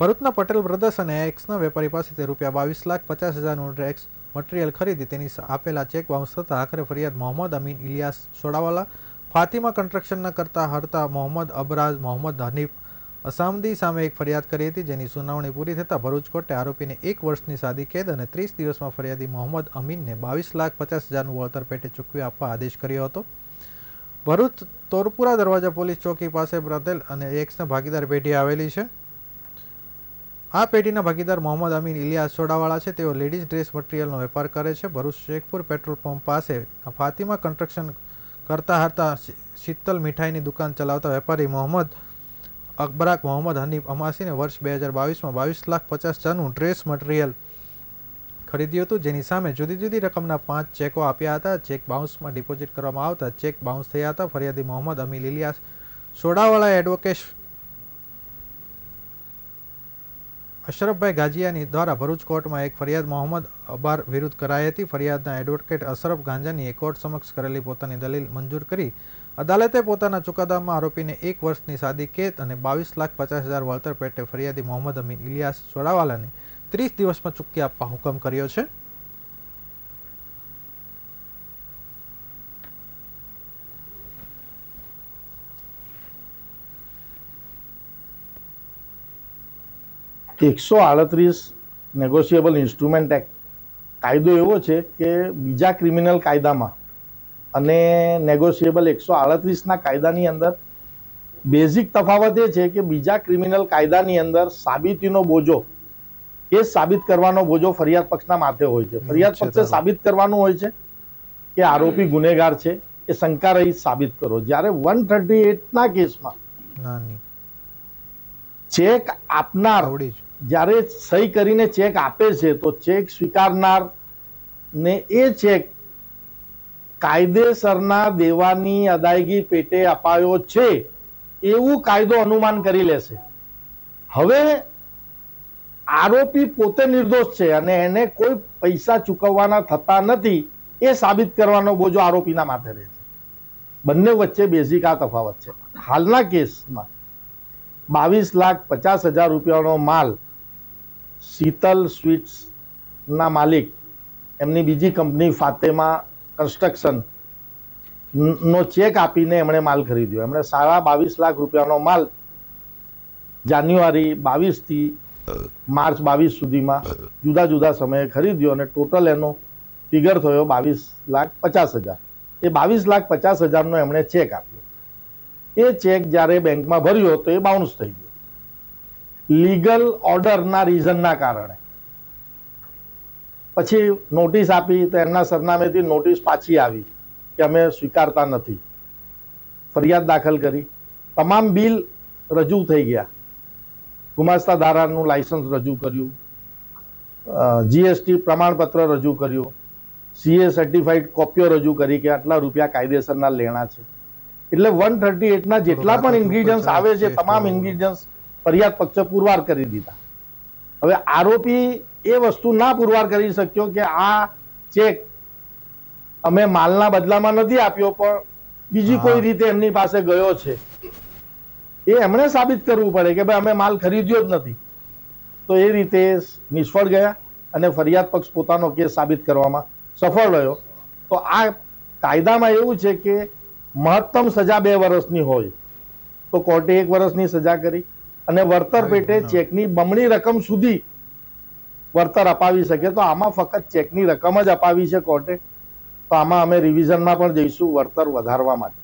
ભરૂચના પટેલ બ્રધર્સ અને એક્સના વેપારી પાસેથી રૂપિયા બાવીસ લાખ પચાસ હજારનું ડ્રેક્સ મટીરિયલ ખરીદી તેની આપેલા ચેક બાઉન્સ થતાં આખરે ફરિયાદ મોહમ્મદ અમીન ઇલિયાસ સોડાવાલા, ફાતિમા કન્સ્ટ્રક્શનના કરતા હરતા મોહમ્મદ અબરાજ, મોહમ્મદ હનીફ અસામદી સામે એક ફરિયાદ કરી હતી જેની સુનાવણી પૂરી થતાં ભરૂચ કોર્ટે આરોપીને એક વર્ષની સાદી કેદ અને ત્રીસ દિવસમાં ફરિયાદી મોહમ્મદ અમીનને બાવીસ લાખ પચાસ હજારનું વળતર પેટે ચૂકવી આપવા આદેશ કર્યો હતો. ભરૂચ તોરપુરા દરવાજા પોલીસ ચોકી પાસે બ્રધેલ અને એક્સના ભાગીદાર પેઢી આવેલી છે. આ પેઢીના ભાગીદાર મોહમ્મદ અમીન ઇલિયાસ સોડાવાળા છે. તેઓ લેડીઝ ડ્રેસ મટીરિયલનો વેપાર કરે છે. ભરૂચ શેખપુર પેટ્રોલ પંપ પાસે ફાતિમા કન્સ્ટ્રક્શન કરતા હતા શીતલ મીઠાઈની દુકાન ચલાવતા વેપારી મોહમ્મદ અકબરાક મોહમ્મદ હનીફ અમાસીને વર્ષ બે હજાર બાવીસમાં બાવીસ લાખ પચાસ હજારનું ડ્રેસ મટીરિયલ ખરીદ્યું હતું. જેની સામે જુદી જુદી રકમના પાંચ ચેકો આપ્યા હતા. ચેક બાઉન્સમાં ડિપોઝિટ કરવામાં આવતા ચેક બાઉન્સ થયા હતા. ફરિયાદી મોહમ્મદ અમીલ ઇલિયાસ સોડાવાળા એડવોકેટ અશરફભાઈ ગાજિયાની દ્વારા ભરૂચ કોર્ટમાં એક ફરિયાદ મોહમ્મદ અબાર વિરુદ્ધ કરાઈ હતી. ફરિયાદના એડવોકેટ અશરફ ગાંજાનીએ કોર્ટ સમક્ષ કરેલી પોતાની દલીલ મંજૂર કરી. અદાલતે પોતાના ચુકાદામાં આરોપીને એક વર્ષની સાદી કેદ અને બાવીસ લાખ પચાસ હજાર વળતર પેટે ફરિયાદી મોહમ્મદ અમીન ઇલિયાસ સોડાવાલાને ત્રીસ દિવસમાં ચૂકી આપવા હુકમ કર્યો છે. એકસો આડત્રીસ નેગોશિયેબલ ઇન્સ્ટ્રુમેન્ટ એક્ટ કાયદો એવો છે કે બીજા ક્રિમિનલ કાયદામાં અને નેગોશિયેબલ એકસો આડત્રીસના કાયદાની અંદર બેઝિક તફાવત એ છે કે બીજા ક્રિમિનલ કાયદાની અંદર સાબિતીનો બોજો એ સાબિત કરવાનો બોજો ફરિયાદ પક્ષના માથે હોય છે. ફરિયાદ પક્ષે સાબિત કરવાનું હોય છે કે આરોપી ગુનેગાર છે એ શંકા રહી સાબિત કરો. જ્યારે વન થર્ટી એટના કેસમાં ચેક આપનાર જ્યારે સહી કરીને ચેક આપે છે, તો ચેક સ્વીકારનાર ને એ ચેક કાયદેસરના દેવાની અદાયગી પેટે અપાયો છે, એવું કાયદો અનુમાન કરી લેશે. હવે આરોપી પોતે નિર્દોષ છે અને એને કોઈ પૈસા ચૂકવવાના થતા નથી, એ સાબિત કરવાનો બોજો આરોપીના માથે રહે છે. બંને વચ્ચે બેઝિક આ તફાવત છે. હાલના કેસમાં બાવીસ લાખ પચાસ હજાર રૂપિયાનો માલ શીતલ સ્વીટ્સ ના માલિક, એમની બીજી કંપની ફાતેમા કન્સ્ટ્રક્શન નો ચેક આપીને એમણે માલ ખરીદ્યો. એમણે સાડા બાવીસ લાખ રૂપિયાનો માલ જાન્યુઆરી બાવીસથી માર્ચ બાવીસ સુધીમાં જુદા જુદા સમયે ખરીદ્યો અને ટોટલ એનો ફિગર થયો બાવીસ લાખ પચાસ હજાર. એ બાવીસ લાખ પચાસ હજારનો એમણે ચેક આપ્યો. એ ચેક જ્યારે બેંકમાં ભર્યો તો એ બાઉન્સ થઈ ગયો. લીગલ ઓર્ડરના રીઝનના કારણે. પછી નોટિસ આપી તો એમના સરનામેથી નોટિસ પાછી આવી કે અમે સ્વીકારતા નથી. ફરિયાદ દાખલ કરી. તમામ બિલ રજૂ થઈ ગયા. ગુમાસ્તા ધારાનું લાયસન્સ રજૂ કર્યું. જીએસટી પ્રમાણપત્ર રજૂ કર્યું. સીએ સર્ટિફાઈડ કોપીઓ રજૂ કરી કે આટલા રૂપિયા કાયદેસરના લેણા છે. એટલે વન થર્ટી એટના જેટલા પણ ઇન્ગ્રીડિયન્ટ્સ આવે છે તમામ ઇન્ગ્રીડિયન્ટ્સ ફરિયાદ પક્ષે પુરવાર કરી દીધા. હવે આરોપી એ વસ્તુ ના પુરવાર કરી શક્યો કે આ ચેક અમે માલના બદલામાં નથી આપ્યો પણ બીજી કોઈ રીતે એમની પાસે ગયો છે. એ એમણે સાબિત કરવું પડે કે ભાઈ અમે માલ ખરીદ્યો જ નથી. તો એ રીતે નિષ્ફળ ગયા અને ફરિયાદ પક્ષ પોતાનો કેસ સાબિત કરવામાં સફળ રહ્યો. તો આ કાયદામાં એવું છે કે મહત્તમ સજા બે વર્ષની હોય. તો કોર્ટે એક વર્ષની સજા કરી. અને વળતર પેટે ચેકની બમણી રકમ સુધી વળતર અપાવી શકે. તો આમાં ફક્ત ચેકની રકમ જ અપાવી છે કોર્ટે. તો આમાં અમે રિવિઝનમાં પણ જઈશું વળતર વધારવા માટે.